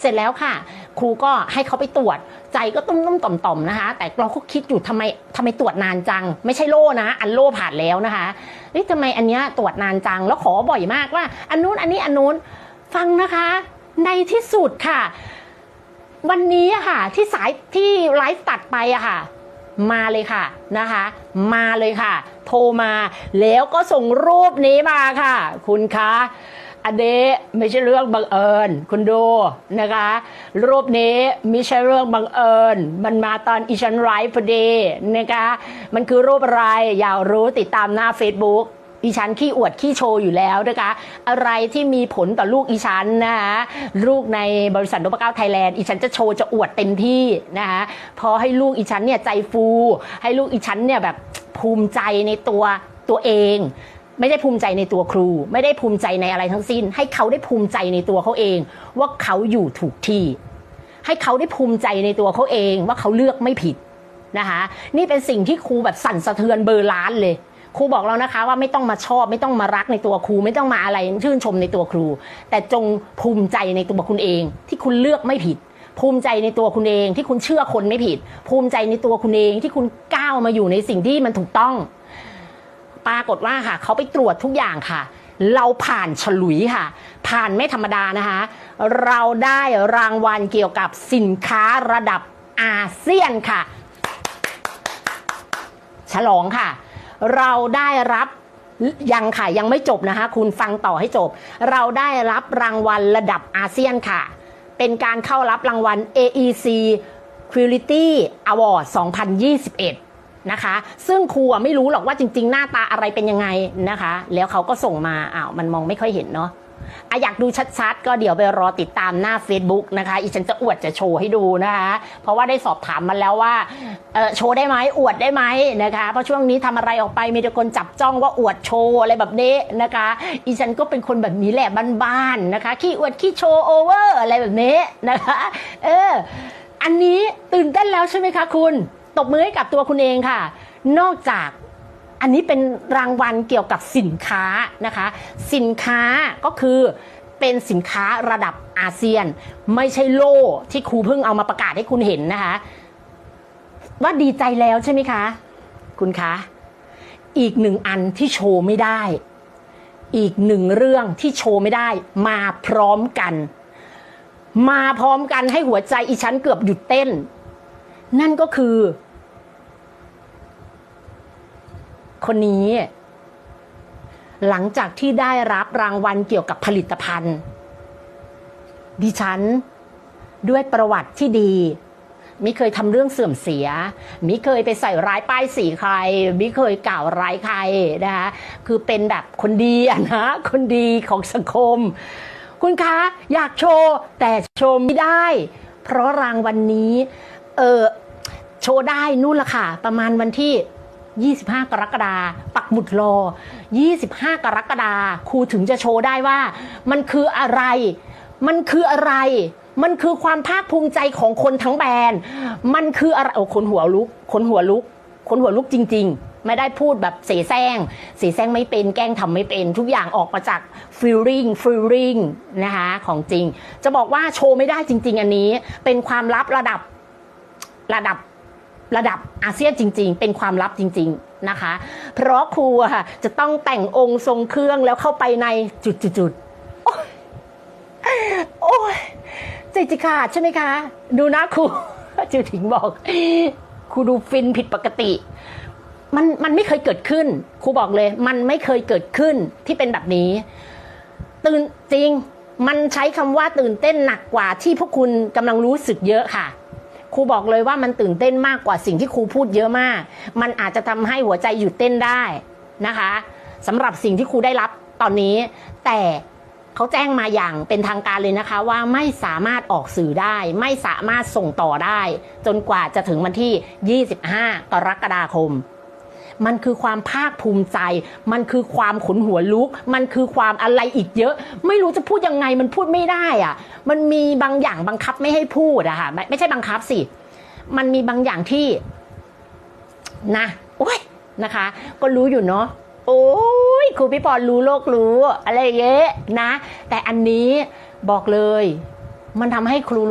เสร็จแล้วค่ะ ครูก็ให้เขาไปตรวจใจก็ตุ้มๆต่อมๆนะคะ แต่เราก็คิดอยู่ทำไมทำไมตรวจนานจัง ไม่ใช่โล่นะ อันโล่ผ่านแล้วนะคะเฮ้ยทำไมอันเนี้ยตรวจนานจังแล้วขอบ่อยมากว่า อันนู้นอันนี้อันนู้นฟังนะคะ ในที่สุดค่ะ วันนี้ค่ะที่สายที่ไลฟ์ตัดไปอะค่ะมาเลยค่ะนะคะ มาเลยค่ะ โทรมาแล้วก็ส่งรูปนี้มาค่ะ คุณคะ อันนี้ไม่ใช่เรื่องบังเอิญคุณดูนะคะ รูปนี้ไม่ใช่เรื่องบังเอิญ มันมาตอนอีชันไลฟ์พอดีนะคะ มันคือรูปอะไรอยากรู้ติดตามหน้า Facebook อีฉันขี้อวดขี้โชว์อยู่แล้วนะคะ อะไรที่มีผลต่อลูกอีฉันนะคะลูกในบริษัทนพเก้าไทยแลนด์อีฉันจะโชว์จะอวดเต็มที่นะคะพอให้ลูกอีฉันเนี่ยใจฟู ให้ลูกอีฉันเนี่ยแบบภูมิใจในตัวตัวเอง ไม่ได้ภูมิใจในตัวครู ไม่ได้ภูมิใจในอะไรทั้งสิ้น ให้เขาได้ภูมิใจในตัวเขาเอง ว่าเขาอยู่ถูกที่ ให้เขาได้ภูมิใจในตัวเขาเอง ว่าเขาเลือกไม่ผิดนะคะนี่เป็นสิ่งที่ครูแบบสั่นสะเทือนเบอร์ล้านเลยครูบอกเรานะคะว่าไม่ต้องมาชอบไม่ต้องมารักในตัวครู ไม่ต้องมาอะไรชื่นชมในตัวครู แต่จงภูมิใจในตัวคุณเอง ที่คุณเลือกไม่ผิด ภูมิใจในตัวคุณเองที่คุณเชื่อคนไม่ผิด ภูมิใจในตัวคุณเองที่คุณก้าวมาอยู่ในสิ่งที่มันถูกต้อง ปรากฏว่าค่ะเขาไปตรวจทุกอย่างค่ะ เราผ่านฉลุยค่ะ ผ่านไม่ธรรมดานะคะ เราได้รางวัลเกี่ยวกับสินค้าระดับอาเซียนค่ะ ฉลองค่ะ เราได้รับยังค่ะยังไม่จบนะคะ คุณฟังต่อให้จบ เราได้รับรางวัลระดับอาเซียนค่ะ เป็นการเข้ารับรางวัล AEC Quality Award 2021 นะคะ ซึ่งครูอะไม่รู้หรอกว่าจริง ๆ หน้าตาอะไรเป็นยังไงนะคะ แล้วเขาก็ส่งมาอ้าวมันมองไม่ค่อยเห็นเนาะอะอยากดูชัดๆ ก็เดี๋ยวไปรอติดตามหน้า Facebook นะคะ อีฉันจะอวดจะโชว์ให้ดูนะคะ เพราะว่าได้สอบถามมาแล้วว่าโชว์ได้ไหมอวดได้ไหมนะคะ เพราะช่วงนี้ทำอะไรออกไปมีแต่คนจับจ้องว่าอวดโชว์อะไรแบบนี้นะคะ อีฉันก็เป็นคนแบบนี้แหละบ้านๆนะคะ ขี้อวดขี้โชว์โอเวอร์อะไรแบบนี้นะคะ เออ อันนี้ตื่นเต้นแล้วใช่ไหมคะคุณ ตบมือให้กับตัวคุณเองค่ะ นอกจากอันนี้เป็นรางวัลเกี่ยวกับสินค้านะคะ สินค้าก็คือเป็นสินค้าระดับอาเซียน ไม่ใช่โล่ที่ครูเพิ่งเอามาประกาศให้คุณเห็นนะคะ ว่าดีใจแล้วใช่ไหมคะ คุณคะ อีกหนึ่งอันที่โชว์ไม่ได้ อีกหนึ่งเรื่องที่โชว์ไม่ได้ มาพร้อมกัน มาพร้อมกันให้หัวใจอีฉันเกือบหยุดเต้น นั่นก็คือ คนนี้ หลังจากที่ได้รับรางวัลเกี่ยวกับผลิตภัณฑ์ ดิฉัน ด้วยประวัติที่ดีมิเคยทำเรื่องเสื่อมเสีย มิเคยไปใส่ร้ายป้ายสีใคร มิเคยกล่าวร้ายใครนะคะ คือเป็นแบบคนดีอะนะ คนดีของสังคม คุณคะ อยากโชว์แต่โชว์ไม่ได้ เพราะรางวัลนนี้ เออโชว์ได้นู่นละค่ะ ประมาณวันที่ 25 กรกฎาปักหมุดรอ 25 กรกฎาครูถึงจะโชว์ได้ว่า มันคืออะไร มันคืออะไร มันคือความภาคภูมิใจของคนทั้งแบรนด์ มันคืออะไรโอ้คนหัวลุก คนหัวลุก คนหัวลุกจริง ๆ ไม่ได้พูดแบบเสแสร้ง เสแสร้งไม่เป็น แกล้งทำไม่เป็น ทุกอย่างออกมาจากฟีลลิ่งฟีลลิ่งนะคะ ของจริง จะบอกว่าโชว์ไม่ได้จริง ๆ อันนี้ เป็นความลับระดับระดับ ระดับอาเซียนจริง ๆ เป็นความลับจริง ๆนะคะ เพราะครูค่ะจะต้องแต่งองค์ทรงเครื่องแล้วเข้าไปในจุดๆๆโอ๊ยโอ้ยใจจิขาดใช่ไหมคะ ดูนะครูจิวถิงบอกครูดูฟินผิดปกติมันมันไม่เคยเกิดขึ้นครูบอกเลย มันไม่เคยเกิดขึ้นที่เป็นแบบนี้ ตื่นจริง มันใช้คำว่าตื่นเต้นหนักกว่าที่พวกคุณกำลังรู้สึกเยอะค่ะ ครูบอกเลยว่ามันตื่นเต้นมากกว่าสิ่งที่ครูพูดเยอะมาก มันอาจจะทำให้หัวใจหยุดเต้นได้นะคะสำหรับสิ่งที่ครูได้รับตอนนี้ แต่เขาแจ้งมาอย่างเป็นทางการเลยนะคะ ว่าไม่สามารถออกสื่อได้ ไม่สามารถส่งต่อได้ จนกว่าจะถึงวันที่ 25 กรกฎาคม มันคือความภาคภูมิใจ มันคือความขนหัวลุก มันคือความอะไรอีกเยอะ ไม่รู้จะพูดยังไงมันพูดไม่ได้อะมันมีบางอย่างบังคับไม่ให้พูดอะค่ะไม่ไม่ใช่บังคับสิ มันมีบางอย่างที่นะโอ้ยนะคะ ก็รู้อยู่เนาะโอ้ยครูพี่ปอนรู้โลกรู้ อะไรอย่างเงี้ยนะ แต่อันนี้บอกเลย มันทำให้ครูรู้